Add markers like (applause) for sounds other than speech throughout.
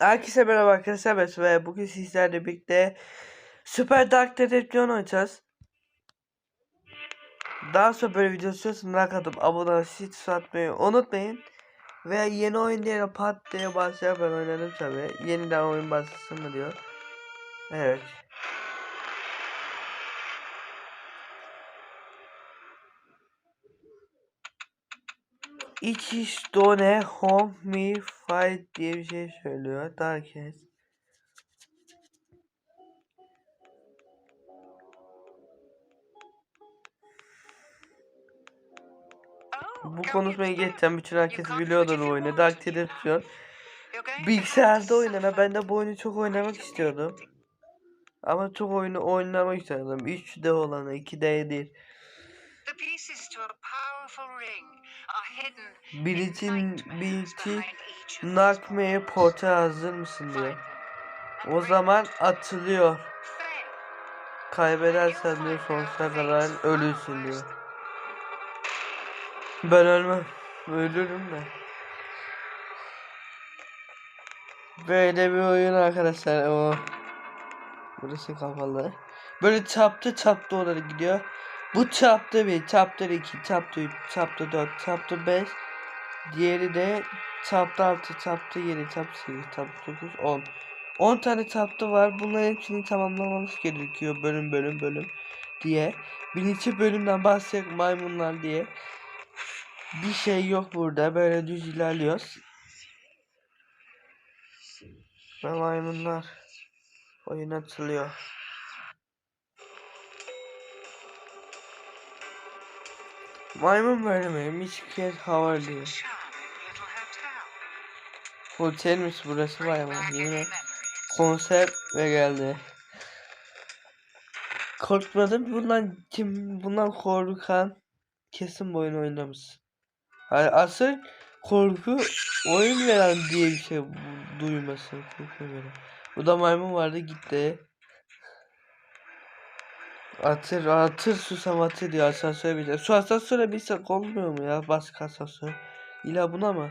Herkese merhaba arkadaşlar ben ve bugün sizlerle birlikte Super Dark Deception oynayacağız. Daha sonra böyle video istiyorsanız like atıp abone olup tuşu atmayı unutmayın. Ve yeni oyun diye pat diye başlıyor ben oynadım tabi. Yeniden oyun başlasın mı diyor. Evet. İç iş done home me fight diye bir şey söylüyor. Darkest. Bu konuşmayı geçeceğim. Bütün herkes biliyordur bu oyunu. Dark Deception. Bilgisayarda oynanan. Ben de bu oyunu çok oynamak istiyordum. Ama çok oyunu oynamak istiyordum. 3D olanı, 2D değil. The pieces to a powerful ring are hidden Bilicin, inside twins Bilic'i behind each of these Nakme'ye porta hazır mısın diyor. O zaman atılıyor. Kaybedersen diyor sonsuza kadar ölürsün diyor. Ben ölmem. Ölürüm de. Böyle bir oyun arkadaşlar o. Burası kapalı. Böyle çaptı çaptı olarak gidiyor. Bu chapter 1, chapter 2, chapter 3, chapter 4, chapter 5. Diğeri de chapter 6, chapter 7, chapter 8, chapter 9, 10. 10 tane chapter var. Bunların hepsini tamamlamamız gerekiyor bölüm bölüm bölüm diye. Birinci bölümden bahsedecek maymunlar diye. Bir şey yok burada. Böyle düz ilerliyoruz. Ve maymunlar oyun açılıyor. Maymun bölümü Michigan Havarlı. charming little hotel. Otelmiş burası Back yine konser ve geldi. Korkmadım bundan kim bundan korkan kesin bu oyunu oynamış. Hani asıl korku oyun veren diye bir şey duymasın korku veren. Bu da maymun vardı gitti. Atır atır susam atır diyor asansöre bir Şu asansöre bilsek olmuyor mu ya başka asansör? İlla buna mı?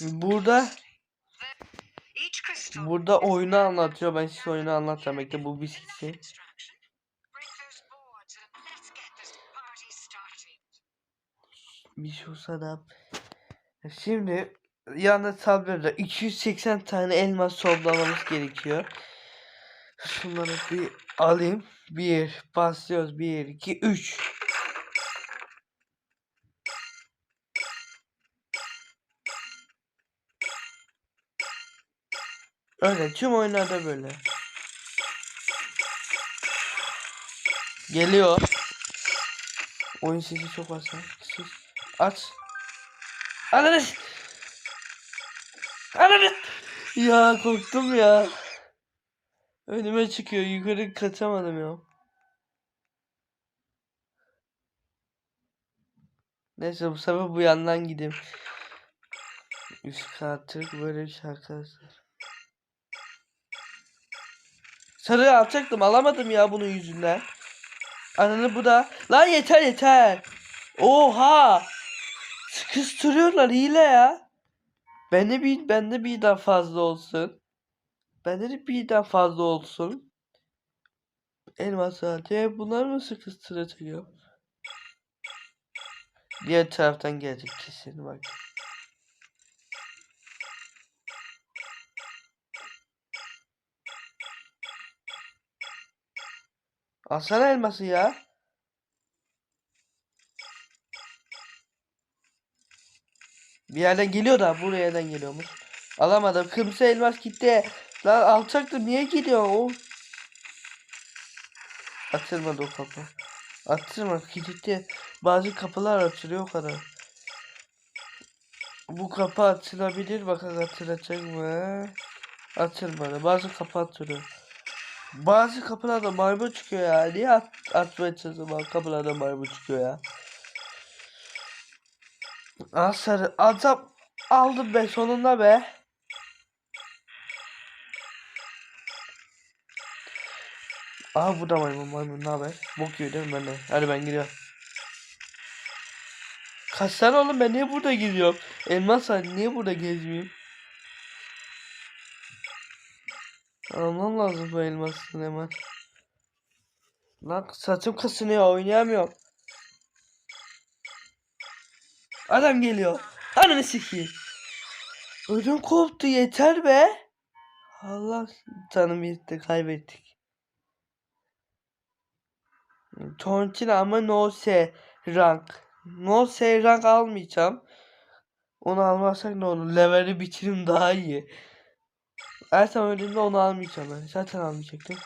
Burada Burada oyunu anlatıyor. Ben size oyunu anlatacağım. Bekle bu bir Bir şey olsa Şimdi yanında tabloda 280 tane elmas toplamamız gerekiyor. Şunları bir alayım. Bir başlıyoruz. Bir, iki, üç. Öyle tüm oyunlarda böyle. Geliyor. Oyun sesi çok az. ha. Aç. Ananı. Ananı. Ya korktum ya. Önüme çıkıyor. Yukarı kaçamadım ya. Neyse bu sefer bu yandan gideyim. Üst katlık böyle bir şey arkadaşlar. Sarı alacaktım alamadım ya bunun yüzünden. Ananı bu da. Lan yeter yeter. Oha. Sıkıştırıyorlar hile ya. Bende bir bende bir daha fazla olsun. Bende de bir daha fazla olsun. Elmas saati bunlar mı sıkıştırıyor? Diğer taraftan gelecek kesin bak. Alsana elması ya. Bir yerden geliyor da buraya yerden geliyormuş. Alamadım. Kırmızı elmas gitti. Lan alacaktım. Niye gidiyor o? Açılmadı o kapı. Açılma kilitli. Bazı kapılar açılıyor o kadar. Bu kapı açılabilir. Bakalım açılacak mı? Açılmadı. Bazı kapı açılıyor. Bazı kapılarda maymun çıkıyor ya. Niye at atmaya çalışıyorum? Kapılarda maymun çıkıyor ya. Aa sarı. Adam aldım be sonunda be. Aha bu da maymun maymun ne haber? Bok yiyor değil mi ben de? Hadi ben gidiyorum. Kaç tane oğlum ben niye burada geziyorum? Elmas var niye burada gezmeyeyim? Almam lazım bu elmasını hemen. Lan saçım kasınıyor oynayamıyorum. Adam geliyor. Ananı sikeyim. Ödüm koptu yeter be. Allah canım gitti kaybettik. Tontin ama no se rank. No se rank almayacağım. Onu almazsak ne olur? Leveli bitirim daha iyi. Ersem öldüğümde onu almayacağım ben. Zaten almayacaktım.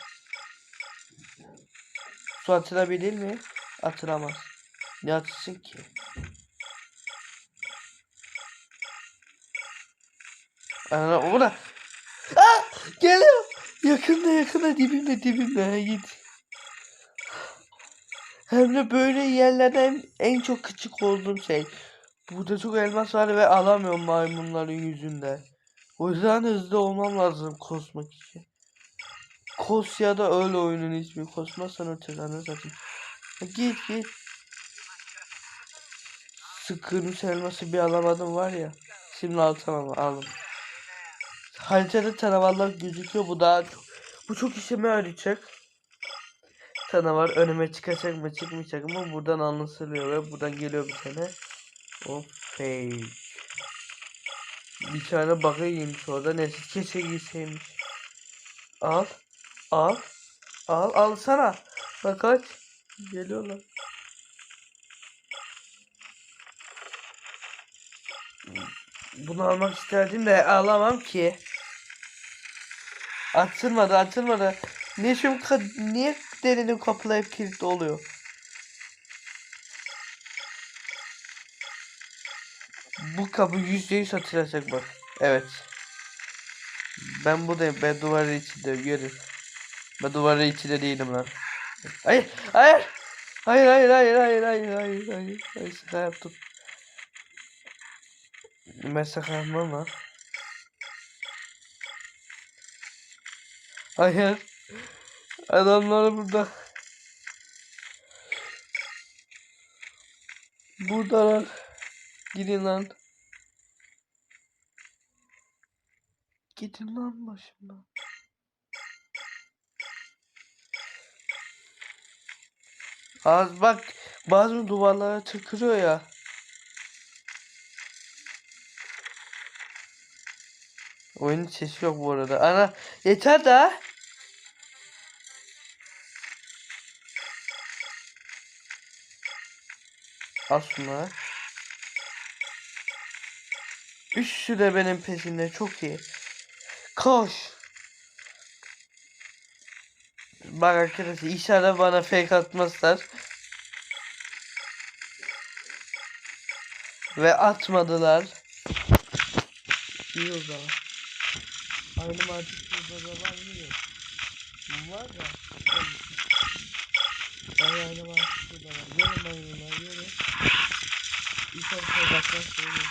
Su atılabilir mi? Atılamaz. Ne atılsın ki? Ana orada. Aa, geliyor. Yakında yakında dibimde dibimde git. Hem de böyle yerlerden en çok küçük olduğum şey. Burada çok elmas var ve alamıyorum maymunların yüzünden. O yüzden hızlı olmam lazım kosmak için. Kos ya da öyle oyunun ismi. Kosmazsan ötelerini satayım. Git git. Sıkılmış elması bir alamadım var ya. Şimdi altamam aldım. Haritada canavarlar gözüküyor. Bu daha çok. Bu çok işime yarayacak. Canavar önüme çıkacak mı çıkmayacak mı buradan anlaşılıyor ve buradan geliyor bir tane. Hop fake. Bir tane baka giymiş orada. Neyse keşke giyseymiş. Al. Al. Al. Alsana. Bak kaç. Geliyorlar. Bunu almak isterdim de alamam ki. Açılmadı açılmadı. Niye ka- niye derinin kapıları hep kilitli oluyor? Bu kapı yüzde yüz açılacak bak. Evet. Ben buradayım. Ben duvarın içindeyim. Görün. Ben duvarın içinde değilim lan. Hayır. Hayır. Hayır hayır hayır hayır hayır hayır hayır. Hayır şaka yaptım. Ben şaka yapmam. Hayır. Adamlar burada. Buradalar. Gidin lan. Gidin lan başımdan. Az bak bazı duvarlara tıkırıyor ya. Oyunun sesi yok bu arada. Ana yeter daha. Şunları. Üçü de benim peşimde çok iyi. Koş. Bak arkadaşlar inşallah bana fake atmazlar. Ve atmadılar. İyi o zaman. Aynı mantık burada da var mı? Var da. Ay aynı mantık burada var. Gelin maymunlar gelin. İlk önce bakmak söyleyeyim.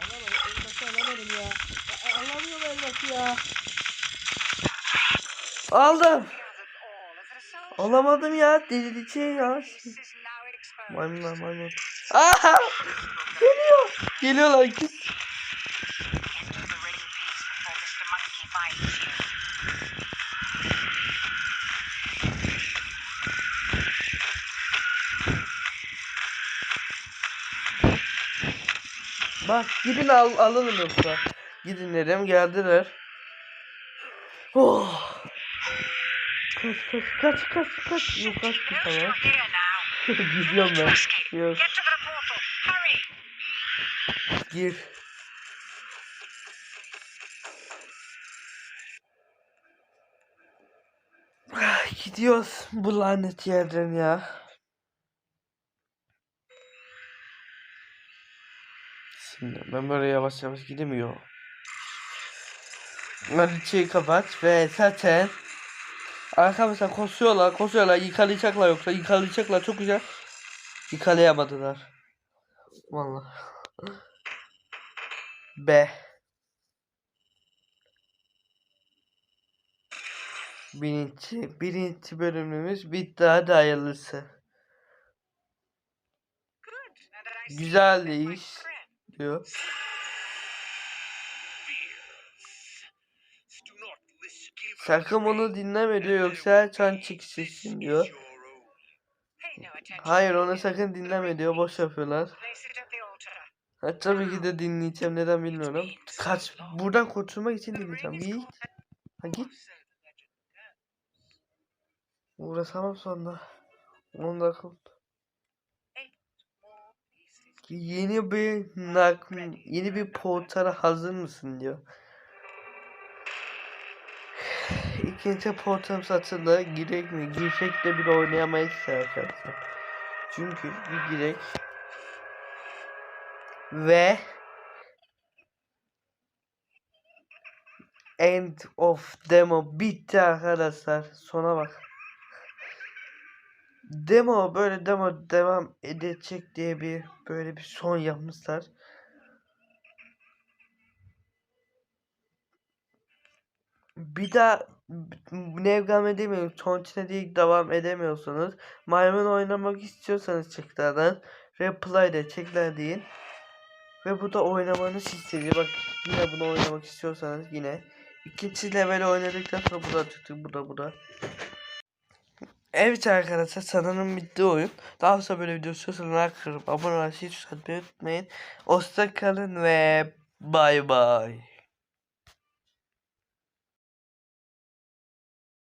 Alamadım elması alamadım ya. A- Alamıyorum elması ya. Aldım. Alamadım ya. Delici ya. Maymunlar maymun. Aha! Geliyor. Geliyorlar kız. Bak gidin al alalım yoksa. Gidin dedim geldiler. Oh. Kaç kaç kaç kaç kaç. Yok kaç bir tamam. (laughs) Gidiyorum ben. Yok. Gir. Gidiyoruz bu lanet yerden ya. Şimdi ben böyle yavaş yavaş gidemiyorum. Hadi kapat ve zaten Arkadaşlar koşuyorlar koşuyorlar. Yıkalayacaklar yoksa yıkalayacaklar. Çok güzel. Yıkalayamadılar. Vallahi. B Birinci, birinci bölümümüz bitti. Hadi hayırlısı. Güzel iş. Diyor. Sakın bunu dinleme diyor yoksa can çıksın diyor. Hayır onu sakın dinleme diyor boş yapıyorlar. Ha, tabii ki de dinleyeceğim neden bilmiyorum. Kaç buradan kurtulmak için dinleyeceğim. Git. Ha git. Uğraşamam sonra. 10 dakika. Yeni bir nak yeni bir portara hazır mısın diyor. İkinci portam satıldı. Girek mi? Girsek de bir oynayamayız arkadaşlar. Çünkü bir girek. Ve End of demo bitti arkadaşlar. Sona bak. Demo böyle demo devam edecek diye bir böyle bir son yapmışlar. Bir daha Nevgam edemiyorum. Tontine değil devam edemiyorsunuz. Maymun oynamak istiyorsanız çeklerden Reply'de çekler deyin. Ve bu da oynamanız istediği. Bak yine bunu oynamak istiyorsanız yine. ikinci level oynadıktan sonra bu da çıktı. Bu. Evet arkadaşlar sanırım bitti oyun. Daha sonra böyle video istiyorsanız like kırıp abone olmayı hiç unutmayın. Hoşça kalın ve bay bay.